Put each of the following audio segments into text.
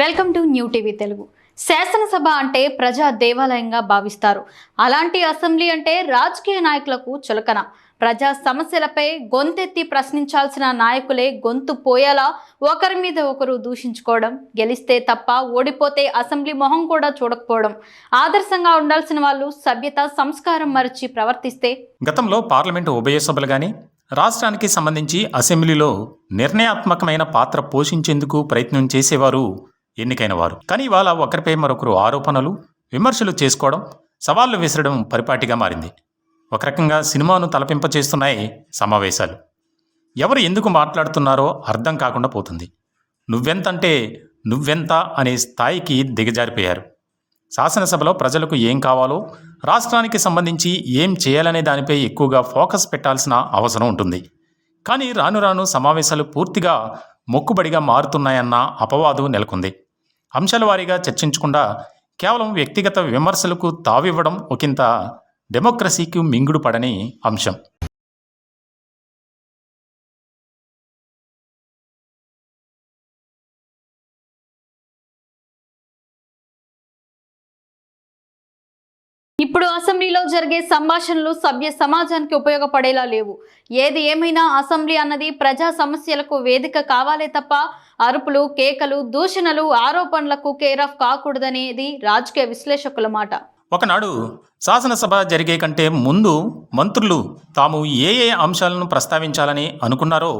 Welcome to new TV Telugu. శాసనసభ అంటే ప్రజా దేవాలయంగా భావిస్తారు. అలాంటి అసెంబ్లీ అంటే రాజకీయ నాయకులకు చులకన. ప్రజా సమస్యలపై గొంతెత్తి ప్రశ్నించాల్సిన నాయకులే గొంతు పోయేలా ఒకరి మీద ఒకరు దూషించుకోవడం గెలిస్తే తప్ప ఓడిపోతే అసెంబ్లీ మొహం కూడా చూడకపోవడం. ఆదర్శంగా ఉండాల్సిన వాళ్ళు సభ్యత సంస్కారం మరిచి ప్రవర్తిస్తే గతంలో పార్లమెంటు ఉభయ సభలు కానీ రాష్ట్రానికి సంబంధించి అసెంబ్లీలో నిర్ణయాత్మకమైన పాత్ర పోషించేందుకు ప్రయత్నం చేసేవారు ఎన్నికైన వారు. కానీ ఇవాళ ఒకరిపై మరొకరు ఆరోపణలు విమర్శలు చేసుకోవడం సవాళ్ళు విసరడం పరిపాటిగా మారింది. ఒక రకంగా సినిమాను తలపింపచేస్తున్నాయి సమావేశాలు. ఎవరు ఎందుకు మాట్లాడుతున్నారో అర్థం కాకుండా పోతుంది. నువ్వెంతంటే నువ్వెంత అనే స్థాయికి దిగజారిపోయారు. శాసనసభలో ప్రజలకు ఏం కావాలో రాష్ట్రానికి సంబంధించి ఏం చేయాలనే దానిపై ఎక్కువగా ఫోకస్ పెట్టాల్సిన అవసరం ఉంటుంది. కానీ రాను రాను సమావేశాలు పూర్తిగా మొక్కుబడిగా మారుతున్నాయన్న అపవాదు నెలకొంది. అంశాల వారీగా చర్చించకుండా కేవలం వ్యక్తిగత విమర్శలకు తావివ్వడం ఒకంత డెమోక్రసీకి మింగుడు పడని అంశం. ఇప్పుడు అసెంబ్లీలో జరిగే సంభాషణలు సభ్య సమాజానికి ఉపయోగపడేలా లేవు. ఏది ఏమైనా అసెంబ్లీ అన్నది ప్రజా సమస్యలకు వేదిక కావాలే తప్ప అరుపులు కేకలు దూషణలు ఆరోపణలకు కేర్ ఆఫ్ కాకూడదనేది రాజకీయ విశ్లేషకుల మాట. ఒకనాడు శాసనసభ జరిగే కంటే ముందు మంత్రులు తాము ఏ ఏ అంశాలను ప్రస్తావించాలని అనుకున్నారో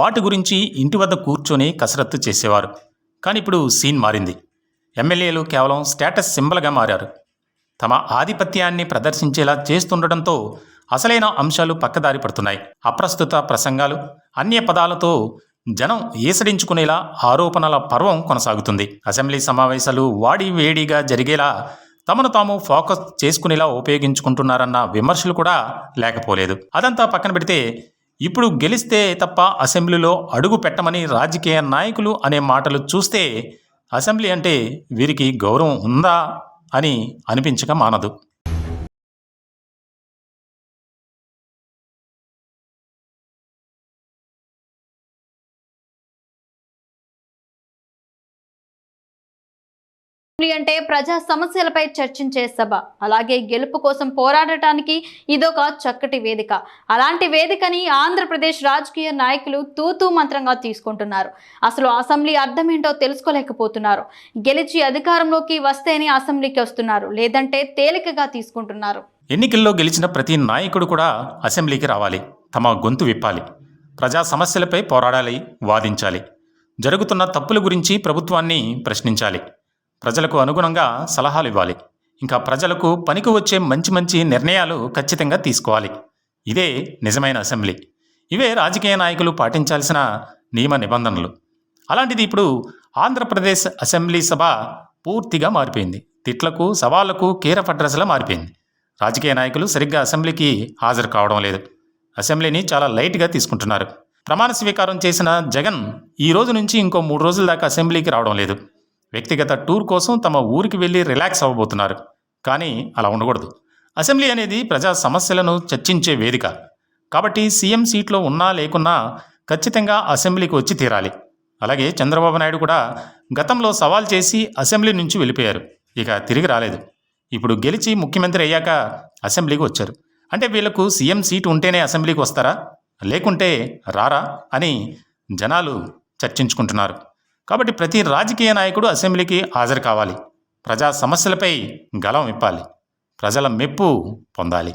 వాటి గురించి ఇంటి వద్ద కూర్చొని కసరత్తు చేసేవారు. కానీ ఇప్పుడు సీన్ మారింది. ఎమ్మెల్యేలు కేవలం స్టేటస్ సింబల్గా మారారు. తమ ఆధిపత్యాన్ని ప్రదర్శించేలా చేస్తుండటంతో అసలైన అంశాలు పక్కదారి పడుతున్నాయి. అప్రస్తుత ప్రసంగాలు అన్య పదాలతో జనం ఈసడించుకునేలా ఆరోపణల పర్వం కొనసాగుతుంది. అసెంబ్లీ సమావేశాలు వాడి వేడిగా జరిగేలా తమను తాము ఫోకస్ చేసుకునేలా ఉపయోగించుకుంటున్నారన్న విమర్శలు కూడా లేకపోలేదు. అదంతా పక్కన పెడితే ఇప్పుడు గెలిస్తే తప్ప అసెంబ్లీలో అడుగు పెట్టమని రాజకీయ నాయకులు అనే మాటలు చూస్తే అసెంబ్లీ అంటే వీరికి గౌరవం ఉందా? అని అనిపించక మానదు. అంటే ప్రజా సమస్యలపై చర్చించే సభ. అలాగే గెలుపు కోసం పోరాడటానికి ఇదొక చక్కటి వేదిక. అలాంటి వేదికని ఆంధ్రప్రదేశ్ రాజకీయ నాయకులు తూతూ మంత్రంగా తీసుకుంటున్నారు. అసలు అసెంబ్లీ అర్థం ఏంటో తెలుసుకోలేకపోతున్నారు. గెలిచి అధికారంలోకి వస్తేనే అసెంబ్లీకి వస్తున్నారు. లేదంటే తేలికగా తీసుకుంటున్నారు. ఎన్నికల్లో గెలిచిన ప్రతి నాయకుడు కూడా అసెంబ్లీకి రావాలి. తమ గొంతు విప్పాలి. ప్రజా సమస్యలపై పోరాడాలి వాదించాలి. జరుగుతున్న తప్పుల గురించి ప్రభుత్వాన్ని ప్రశ్నించాలి. ప్రజలకు అనుగుణంగా సలహాలు ఇవ్వాలి ఇంకా ప్రజలకు పనికి వచ్చే మంచి మంచి నిర్ణయాలు ఖచ్చితంగా తీసుకోవాలి. ఇదే నిజమైన అసెంబ్లీ. ఇవే రాజకీయ నాయకులు పాటించాల్సిన నియమ నిబంధనలు. అలాంటిది ఇప్పుడు ఆంధ్రప్రదేశ్ అసెంబ్లీ సభ పూర్తిగా మారిపోయింది. తిట్లకు సవాళ్ళకు కీరఫ్ అడ్రస్లా మారిపోయింది. రాజకీయ నాయకులు సరిగ్గా అసెంబ్లీకి హాజరు కావడం లేదు. అసెంబ్లీని చాలా లైట్గా తీసుకుంటున్నారు. ప్రమాణ స్వీకారం చేసిన జగన్ ఈ రోజు నుంచి ఇంకో మూడు రోజుల దాకా అసెంబ్లీకి రావడం లేదు. వ్యక్తిగత టూర్ కోసం తమ ఊరికి వెళ్ళి రిలాక్స్ అవ్వబోతున్నారు. కానీ అలా ఉండకూడదు. అసెంబ్లీ అనేది ప్రజా సమస్యలను చర్చించే వేదిక. కాబట్టి సీఎం సీట్లో ఉన్నా లేకున్నా ఖచ్చితంగా అసెంబ్లీకి వచ్చి తీరాలి. అలాగే చంద్రబాబు నాయుడు కూడా గతంలో సవాల్ చేసి అసెంబ్లీ నుంచి వెళ్ళిపోయారు. ఇక తిరిగి రాలేదు. ఇప్పుడు గెలిచి ముఖ్యమంత్రి అయ్యాక అసెంబ్లీకి వచ్చారు. అంటే వీళ్ళకు సీఎం సీటు ఉంటేనే అసెంబ్లీకి వస్తారా? లేకుంటే రారా? అని జనాలు చర్చించుకుంటున్నారు. కాబట్టి ప్రతి రాజకీయ నాయకుడు అసెంబ్లీకి హాజరు కావాలి. ప్రజా సమస్యలపై గలం ఇప్పాలి ప్రజల మెప్పు పొందాలి.